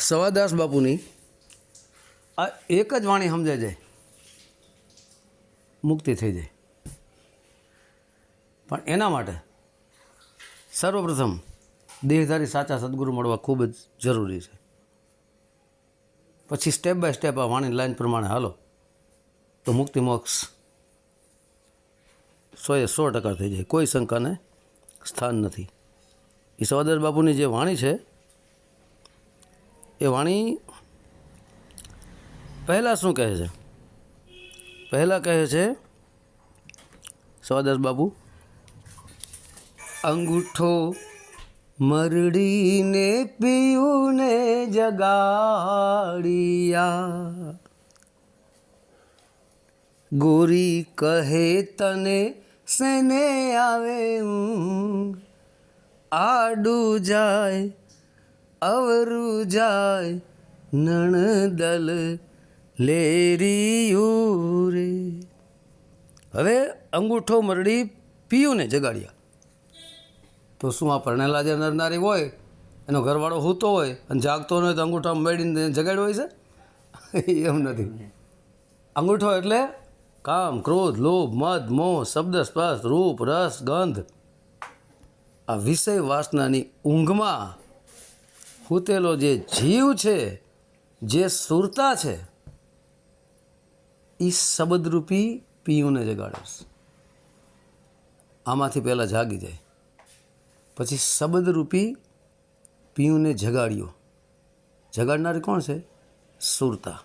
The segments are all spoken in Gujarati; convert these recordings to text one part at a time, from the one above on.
સવાદાસ બાપુની. આ એક જ વાણી સમજાઈ જાય. મુક્તિ થઈ જાય. પણ એના માટે સર્વપ્રથમ દેહધારી સાચા સદગુરુ મળવા ખૂબ જ જરૂરી છે. પછી સ્ટેપ બાય સ્ટેપ આ વાણી લાઈન પ્રમાણે હાલો, તો મુક્તિ મોક્ષ સોએ સો ટકા થઈ જાય. કોઈ શંકાને સ્થાન નથી. એ સવાદાસ બાપુની જે વાણી છે એ વાણી પહેલાં શું કહે છે? પહેલાં કહે છે, સવાદાસ બાબુ અંગૂઠો મરડીને પીયુને જગાડિયા. ગોરી કહે તને સેને આવે આડું જાય અવરું જાય નણદલ લેરિયું રે હવે અંગૂઠો મરડી પીયુંને જગાડ્યા. તો શું આ પરણેલા જે નરનારી હોય, એનો ઘરવાળો સૂતો હોય અને જાગતો ન હોય તો અંગૂઠા મેળીને જગાડ્યો હોય છે? એમ નથી. અંગૂઠો એટલે કામ, ક્રોધ, લોભ, મદ, મોહ શબ્દ સ્પર્શ રૂપ, રસ, ગંધ. આ વિષય વાસનાની ઊંઘમાં હૂતેલો જે જીવ છે, જે સુરતા છે એ શબ્દરૂપી પીયુંને જગાડે આમાંથી પહેલાં જાગી જાય. પછી શબ્દરૂપી પીયુંને જગાડ્યો. જગાડનારી કોણ છે? સુરતા.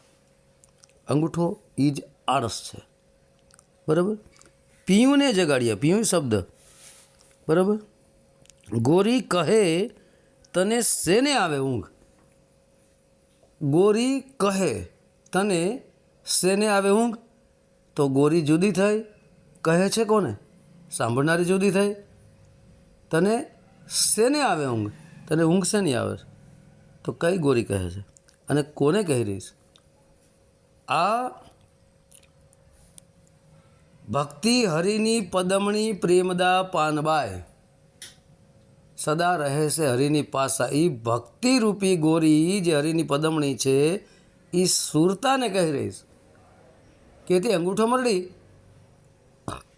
અંગૂઠો એ જ આળસ છે. બરાબર? પીયુંને જગાડ્યા. પીયું શબ્દ. બરાબર? ગોરી કહે તને શેને આવે ઊંઘ? ગોરી કહે, તને શેને આવે ઊંઘ? તો ગોરી જુદી થઈ. કહે છે કોને? સાંભળનારી જુદી થઈ. તને શેને આવે ઊંઘ? તને ઊંઘ શેની આવે? તો કઈ ગોરી કહે છે? અને કોને કહી રહી આ ભક્તિ હરિની પદમણી પ્રેમદા પાનબાય. સદા રહે છે હરિની પાસા. એ ભક્તિરૂપી ગોરી જે હરિની પદમણી છે એ સુરતાને કહી રહી છે. કે તે અંગૂઠો મરડી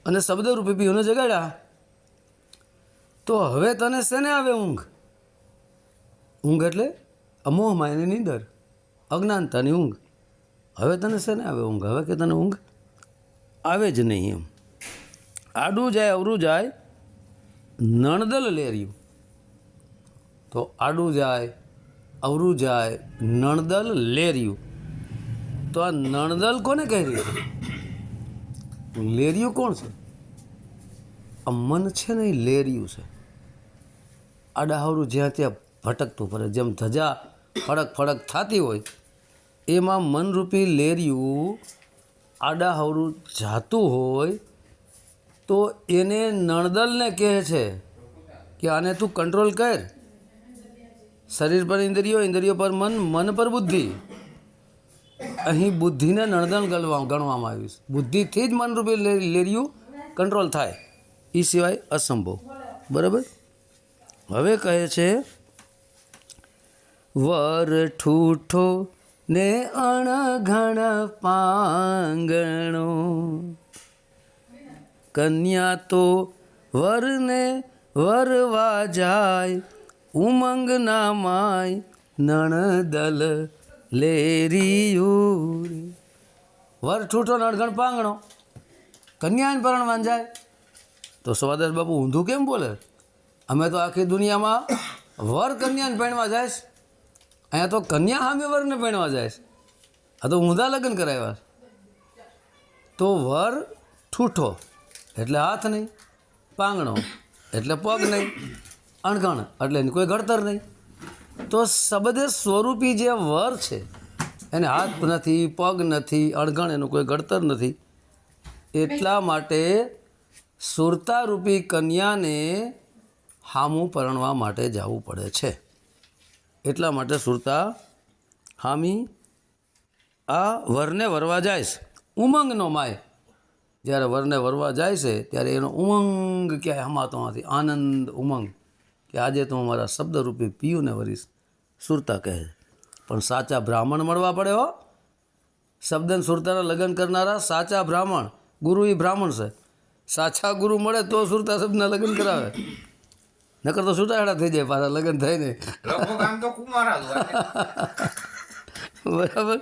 અને શબ્દરૂપી પીઓને જગાડ્યા. તો હવે તને શેને આવે ઊંઘ? ઊંઘ એટલે અમોહ માયની નીંદર, અજ્ઞાનતાની ઊંઘ. હવે તને શેને આવે ઊંઘ? હવે કે તને ઊંઘ? આવે જ નહીં એમ. આડું જાય, અવરું જાય, નણદલ લેર્યું. તો આડું જાય, અવરું જાય, નણદલ લેરિયું. તો આ નણદલ કોને કહી રહ્યું લેરિયું કોણ છે? આ મન છે ને એ લેરિયું છે. આડાહવરું જ્યાં ત્યાં ભટકતું ફરે, જેમ ધજા ફડક ફડક થતી હોય, એમાં મનરૂપી લેરિયું આડાહવરું જાતું હોય, તો એને નણદલને કહે છે કે આને તું કંટ્રોલ કર. શરીર પર ઇન્દ્રિયો ઇન્દ્રિયો પર મન મન પર બુદ્ધિ. અહીં બુદ્ધિને નણદણ ગણવા ગણવામાં આવ્યું છે. બુદ્ધિથી જ મનરૂપી લેરિયું, કંટ્રોલ થાય. એ સિવાય અસંભવ. બરાબર? હવે કહે છે, વર ઠૂઠો ને અણઘણ પાંગણો. કન્યા તો વરને વરવા જાય ઉમંગ ના માય નણદલ લેરિયું વર ઠૂઠો નડગણ પાંગણો. કન્યાને પરણવાન જાય. તો સ્વાદશ બાપુ, ઊંધું કેમ બોલે? અમે તો આખી દુનિયામાં વર કન્યાને પહેણવા જાય અહીંયા તો કન્યા સામે વરને પહેણવા જાય આ તો ઊંધા લગ્ન કરાવ્યા તો વર ઠૂઠો, એટલે હાથ નહીં, પાંગણો, એટલે પગ નહીં. અણઘણ એટલે એની કોઈ ઘડતર નહીં. તો શબ્દે સ્વરૂપી જે વર છે, એને હાથ નથી, પગ નથી અણઘણ એનું કોઈ ઘડતર નથી. એટલા માટે સુરતારૂપી કન્યાને હામું પરણવા માટે જવું પડે છે. એટલા માટે સુરતા, હામી, આ વરને વરવા જાય છે. ઉમંગનો માય. જ્યારે વરને વરવા જાય છે, ત્યારે એનો ઉમંગ ક્યાંય હમાતો નથી. આનંદ ઉમંગ. કે આજે તો હું મારા શબ્દરૂપી પીયુને વરીશ સુરતા કહે. છે પણ સાચા બ્રાહ્મણ મળવા પડે હો. શબ્દન સુરતાના લગ્ન કરનારા સાચા બ્રાહ્મણ ગુરુ એ બ્રાહ્મણ છે. સાચા ગુરુ મળે તો સુરતા શબ્દના લગ્ન કરાવે. નકર તો છૂટાછેડા થઈ જાય પાછા લગ્ન થાય ને. બરાબર?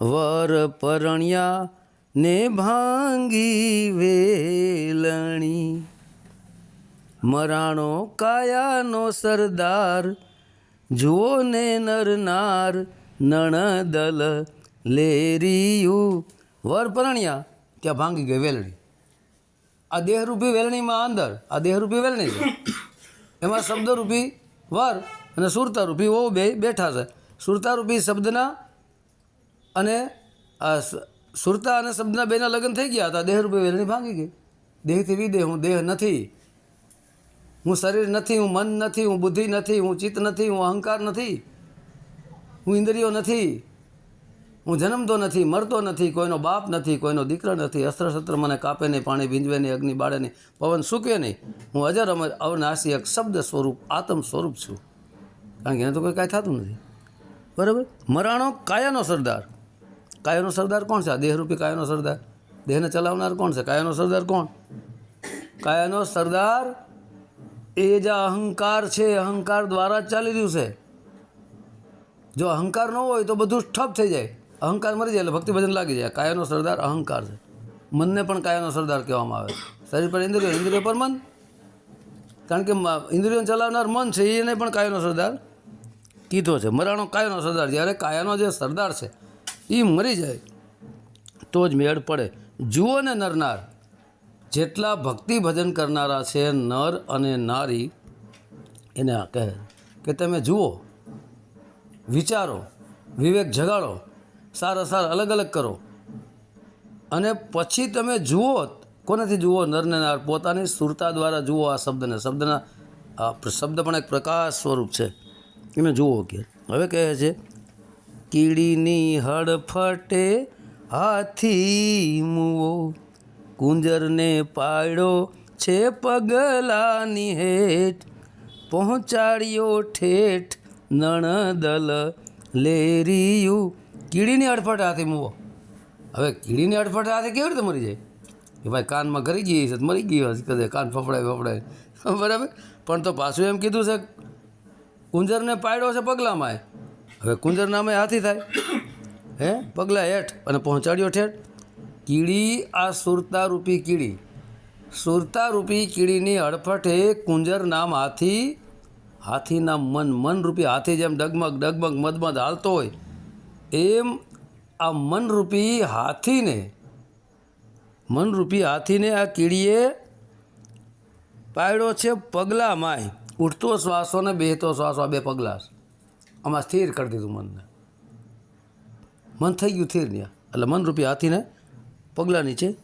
વર પરણ્યા ને ભાંગી વેલણી. મરાણો કાયાનો સરદાર, જુઓ ને નરનાર નણદલ લેરિયું. વર પરણ્યા, ત્યાં ભાંગી ગઈ વેલણી. આ દેહરૂપી વેલણીમાં અંદર, આ દેહરૂપી વેલણી છે. એમાં શબ્દરૂપી વર અને સુરતારૂપી ઓ બે બેઠા છે. સુરતારૂપી શબ્દના અને સુરતા અને શબ્દના બેના લગ્ન થઈ ગયા હતા. દેહરૂપી વેલણી ભાંગી ગઈ. દેહથી વિદેહ હું દેહ નથી. હું શરીર નથી, હું મન નથી, હું બુદ્ધિ નથી, હું ચિત્ત નથી, હું અહંકાર નથી. હું ઇન્દ્રિયો નથી. હું જન્મતો નથી, મરતો નથી, કોઈનો બાપ નથી, કોઈનો દીકરો નથી અસ્ત્ર શસ્ત્ર મને કાપે નહીં, પાણી ભીંજવે નહીં, અગ્નિ બાળે નહીં, પવન સૂકે નહીં. હું અજર અમર અવનાશી એક શબ્દ સ્વરૂપ, આત્મ સ્વરૂપ છું. કારણ કે એને તો કોઈ કાંઈ થતું નથી. બરાબર? મરાણો કાયાનો સરદાર. કાયાનો સરદાર કોણ છે? આ દેહરૂપી કાયાનો સરદાર. દેહને ચલાવનાર કોણ છે? કાયાનો સરદાર કોણ? કાયાનો સરદાર એ જે અહંકાર છે, અહંકાર દ્વારા જ ચાલી રહ્યું છે. જો અહંકાર ન હોય તો બધું ઠપ થઈ જાય. અહંકાર મરી જાય એટલે ભક્તિ ભજન લાગી જાય. કાયાનો સરદાર અહંકાર છે. મનને પણ કાયાનો સરદાર કહેવામાં આવે શરીર પર ઇન્દ્રિયો ઇન્દ્રિયો પર મન. કારણ કે ઇન્દ્રિયોને ચલાવનાર મન છે, એને પણ કાયાનો સરદાર કીધો છે. મરાણો કાયાનો સરદાર. જ્યારે કાયાનો જે સરદાર છે એ મરી જાય, તો જ મેળ પડે. જુઓ ને નરનાર. જેટલા ભક્તિ ભજન કરનારા છે નર અને નારી, એને આ કહે કે તમે જુઓ, વિચારો, વિવેક જગાડો, સારા સારા અલગ અલગ કરો. અને પછી તમે જુઓ કોનાથી જુઓ? નરને નાર પોતાની સુરતા દ્વારા જુઓ આ શબ્દને. શબ્દના, આ શબ્દ પણ એક પ્રકાશ સ્વરૂપ છે. એને જુઓ કે, હવે કહે છે, કીડીની હડફટે હાથી મુવો કુંજરને પાડ્યો છે પગલાની હેઠ. પહોંચાડ્યો ઠેઠ નણદલ લેરિયું. કીડીની અડફટે હાથી મૂવો. હવે કીડીની અડફટે હાથે કેવી રીતે મરી જાય? કે ભાઈ કાનમાં કરી ગઈ છે મરી ગઈ હશે કદે કાન ફફડાય ફફડાય. બરાબર? પણ તો પાછું એમ કીધું છે કુંજરને પાડ્યો છે પગલામાં હવે કુંજર નામે હાથી થાય. હે? પગલા હેઠ અને પહોંચાડ્યો ઠેઠ. કીડી આ સુરતારૂપી કીડી. સુરતારૂપી કીડીની અડફટે કુંજર નામ હાથી, હાથીના મન, મનરૂપી હાથી જેમ ડગમગ ડગમગ, મદમદ હાલતો હોય, એમ આ મનરૂપી હાથીને મનરૂપી હાથીને આ કીડીએ પાડ્યો છે પગલામાંય. ઉઠતો શ્વાસો ને બેહતો શ્વાસો, આ બે પગલા આમાં સ્થિર કરી દીધું મનને. મન થઈ ગયું સ્થિર ત્યાં એટલે મનરૂપી હાથીને પગલાં છે?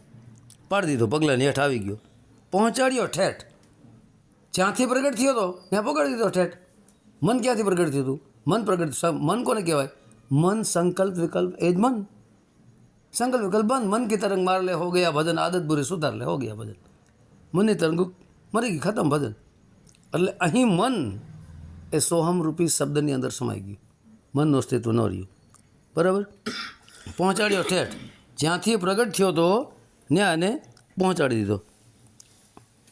પાડી દીધો, પગલાંની હેઠ આવી ગયો. પહોંચાડ્યો ઠેઠ. જ્યાંથી પ્રગટ થયો હતો ત્યાં પકડી દીધો ઠેઠ. મન ક્યાંથી પ્રગટ થયું હતું મન પ્રગટ મન કોને કહેવાય? મન સંકલ્પ વિકલ્પ, એ જ મન. સંકલ્પ વિકલ્પ બંધ. મન કી તરંગ માર લે, હો ગયા ભજન. આદત બુરી સુધાર લે, હો ગયા ભજન. મનની તરંગ મરી ગઈ, ખતમ ભજન. એટલે અહીં મન એ સોહમ રૂપી શબ્દની અંદર સમાઈ ગયું. મનનું અસ્તિત્વ ન રહ્યું. બરાબર? પહોંચાડ્યો ઠેઠ. જ્યાંથી પ્રગટ થયો તો ત્યાં એને પહોંચાડી દીધો.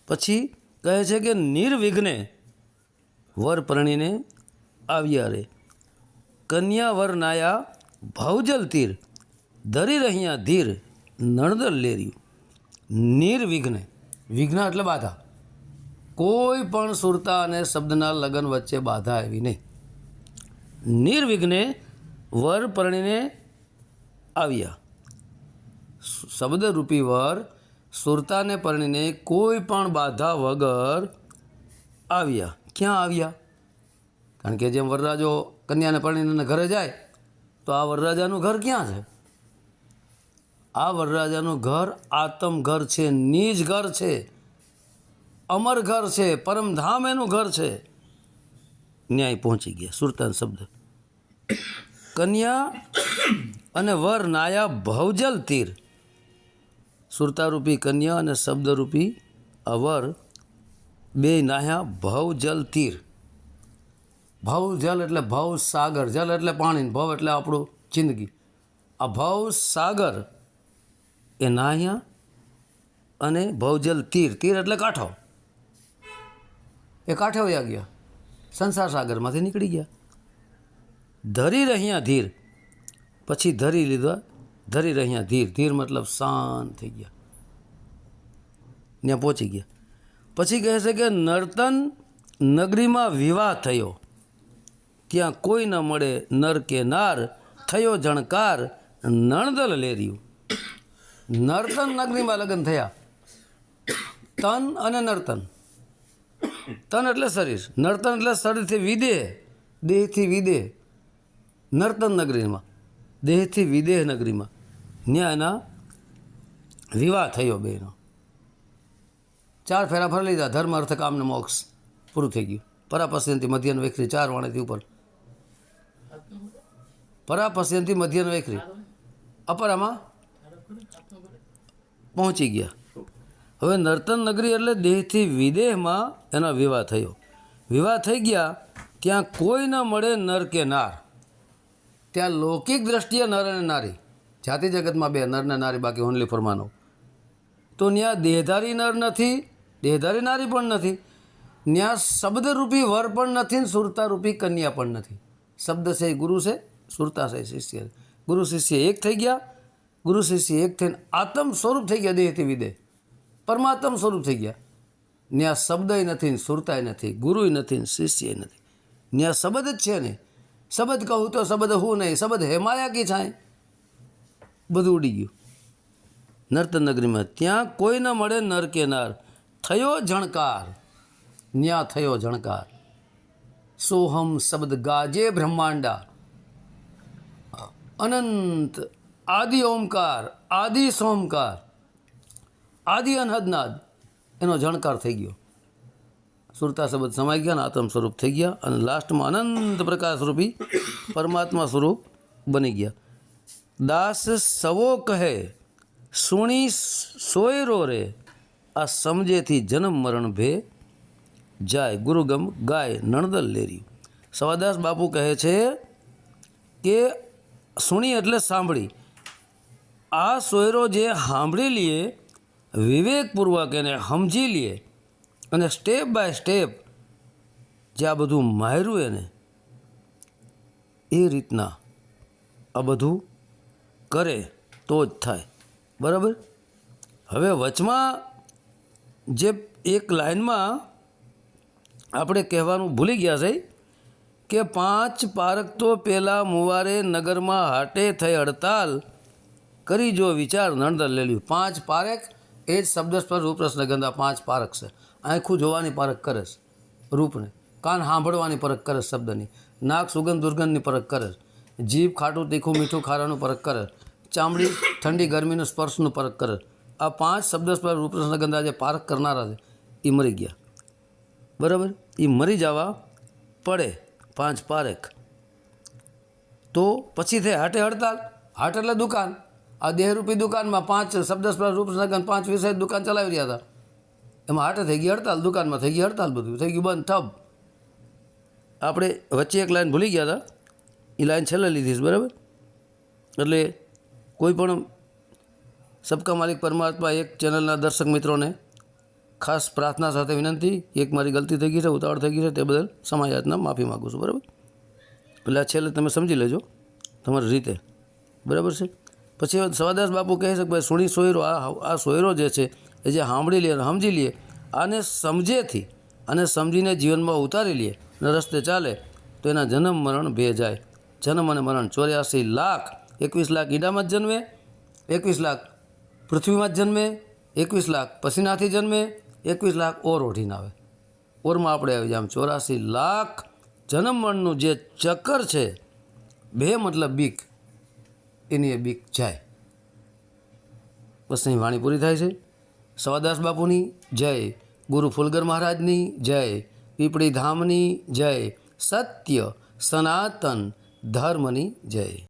પછી કહે છે કે નિર્વિઘ્ને વર પરણીને આવ્યા રે. કન્યા વર નાયા ભવજલ તીર, ધરી રહ્યા ધીર, નણદર લેર્યું. નિર્વિઘ્ને, વિઘ્ન એટલે બાધા. કોઈ પણ સુરતા અને શબ્દના લગ્ન વચ્ચે બાધા આવી નહીં. નિર્વિઘ્ને વર પરણીને આવ્યા. શબ્દરૂપી વર સુરતાને પરણીને કોઈ પણ બાધા વગર આવ્યા. ક્યાં આવ્યા? કારણ કે જેમ વરરાજો કન્યાને પરણીને ઘરે જાય, તો આ વરરાજાનું ઘર ક્યાં છે? આ વરરાજાનું ઘર આતમ ઘર છે, નિજ ઘર છે, અમર ઘર છે પરમધામ એનું ઘર છે. ન્યાય પહોંચી ગયા, સુરતાન શબ્દ. કન્યા અને વર નાયા ભવજલ તીર. સુરતારૂપી કન્યા અને શબ્દરૂપી અવર બે નાહ્યા ભવ જલ તીર. ભવ જલ એટલે ભવ સાગર જલ એટલે પાણી ભવ એટલે આપણું જિંદગી. આ ભવ સાગર એ નાહ્યા અને ભવજલ તીર. તીર એટલે કાંઠો. એ કાંઠે વયા ગયા. સંસાર સાગરમાંથી નીકળી ગયા. ધરી રહ્યા ધીર. પછી ધરી લીધા ધરી રહ્યા, ધીર ધીર મતલબ શાંત થઈ ગયા. ત્યાં પહોંચી ગયા. પછી કહે છે કે નર્તન નગરીમાં વિવાહ થયો. ત્યાં કોઈ ન મળે, નર કે નાર, થયો જણકાર, નણદલ લેર્યું. નર્તન નગરીમાં લગ્ન થયા. તન અને નર્તન. તન એટલે શરીર. નર્તન એટલે શરીરથી વિદેહ, દેહથી વિદેહ. નર્તન નગરીમાં. દેહથી વિદેહ નગરીમાં. ત્યાં એના વિવાહ થયો બેનો ચાર ફેરા ફરી લીધા. ધર્મ અર્થ કામને મોક્ષ પૂરું થઈ ગયું. પરાપસ્યંતી મધ્યન વેખરી ચાર વાણેથી ઉપર. પરાપસ્યંતી મધ્યન વેખરી. અપરામાં પહોંચી ગયા. હવે નર્તન નગરી એટલે દેહથી વિદેહમાં એનો વિવાહ થયો. વિવાહ થઈ ગયા ત્યાં કોઈ ન મળે નર કે નાર. ત્યાં લૌકિક દ્રષ્ટિએ નર અને નારી. જાતિ જગતમાં બે નર ને નારી, બાકી ઓનલી ફોર માનવ. તો ત્યાં દેહધારી નર નથી, દેહધારી નારી પણ નથી. ત્યાં શબ્દરૂપી વર પણ નથી ને સુરતારૂપી કન્યા પણ નથી. શબ્દ છે ગુરુ છે, સુરતા છે શિષ્ય ગુરુ શિષ્ય એક થઈ ગયા, ગુરુ શિષ્ય એક થઈને આત્મ સ્વરૂપ થઈ ગયા દેહથી વિદેહ. પરમાત્મ સ્વરૂપ થઈ ગયા. ત્યાં શબ્દય નથી ને સુરતાય નથી, ગુરુય નથી ને શિષ્ય નથી. ત્યાં શબ્દ જ છે ને શબ્દ કહું તો શબ્દ હું નહીં, શબ્દ હેમાયા કી છાય? બધું ઉડી ગયું. નર્તન નગરીમાં ત્યાં કોઈ ન મળે નર કે નર. થયો જણકાર. ન્યા થયો જણકાર. સોહમ શબ્દ ગાજે બ્રહ્માંડા. અનંત આદિ ઓમકાર, આદિ સોમકાર, આદિ અનહદનાદ. એનો જણકાર થઈ ગયો. સુરતા શબ્દ સમાઈ ગયા અને આત્મ સ્વરૂપ થઈ ગયા અને લાસ્ટમાં અનંત પ્રકાશ રૂપી પરમાત્મા સ્વરૂપ બની ગયા. દાસ સવો કહે, સુણી સોયરો રે આ સમજેથી જન્મ મરણ ભે જાય ગુરુગમ ગાય નણદલ લેરી. સવાદાસ બાપુ કહે છે કે, સુણી એટલે સાંભળી. આ સોયરો જે સાંભળી લઈએ વિવેકપૂર્વક એને સમજી લઈએ અને સ્ટેપ બાય સ્ટેપ જે આ બધું માર્યું એને, એ રીતના આ બધું કરે તો જ થાય. બરાબર? હવે વચમાં જે એક લાઈનમાં આપણે કહેવાનું ભૂલી ગયા છે કે પાંચ પારક તો પહેલાં મુવારે નગરમાં હાટે થઈ હડતાલ કરી જો વિચાર નણદર લેલ્યું પાંચ પારેખ, એ જ શબ્દ પર રૂપરસ ગંધા પાંચ પારક છે. આંખું જોવાની પારખ કરે રૂપને. કાન સાંભળવાની પરખ કરે શબ્દની. નાક સુગંધ દુર્ગંધની પરખ કરે જીભ ખાટું તીખું મીઠું ખારાનું પરખ કરે. ચામડી ઠંડી ગરમીનો સ્પર્શનું પરખ કરે. આ પાંચ શબ્દ સ્પર્શ રૂપરસ ગંધા જે પારખ કરનારા છે. એ મરી ગયા. બરાબર? એ મરી જવા પડે પાંચ પારેખ. તો પછી થઈ હાટે હડતાલ. હાટ એટલે દુકાન. આ દેહરૂપી દુકાનમાં પાંચ શબ્દ સ્પર્શ રૂપ પાંચ વિષય દુકાન ચલાવી રહ્યા હતા. એમાં હાટે થઈ ગઈ હડતાલ, દુકાનમાં થઈ ગઈ હડતાલ બધું. થઈ ગયું બંધ, ઠપ. આપણે વચ્ચે એક લાઈન ભૂલી ગયા હતા. એ લાઈન છેલ્લે લીધી છે, બરાબર? એટલે કોઈ પણ સબકા માલિક પરમાત્મા એક ચેનલના દર્શક મિત્રોને ખાસ પ્રાર્થના સાથે વિનંતી, એક મારી ગલતી થઈ ગઈ છે, ઉતાવળ થઈ ગઈ છે, તે બદલ સમાયાતના માફી માગું છું, બરાબર? એટલે છેલ્લે તમે સમજી લેજો, તમારી રીતે, બરાબર છે? પછી સવાદાસ બાપુ કહે છે કે ભાઈ, સુણી સોયરો, આ આ સોયરો જે છે, એ જે સાંભળી લે અને સમજી લઈએ આને સમજેથી અને સમજીને જીવનમાં ઉતારી લે અને રસ્તે ચાલે, તો એના જન્મ મરણ બે જાય જન્મ અને મરણ ચોર્યાસી લાખ એકવીસ લાખ ઈડામાં જ જન્મે, એકવીસ લાખ પૃથ્વીમાં જ જન્મે, એકવીસ લાખ પસીનાથી જન્મે, એકવીસ લાખ ઓર ઓઢીને આવે. ઓરમાં આપણે આવી જાય આમ ચોરાસી લાખ જન્મમણનું જે ચક્કર છે, બે મતલબ બીક, એની એ બીક જાય. બસ અહીં વાણી પૂરી થાય છે. સવાદાસ બાપુની જય, ગુરુ ફુલગર મહારાજની જય, પીપળી ધામની જય, સત્ય સનાતન ધર્મની જય.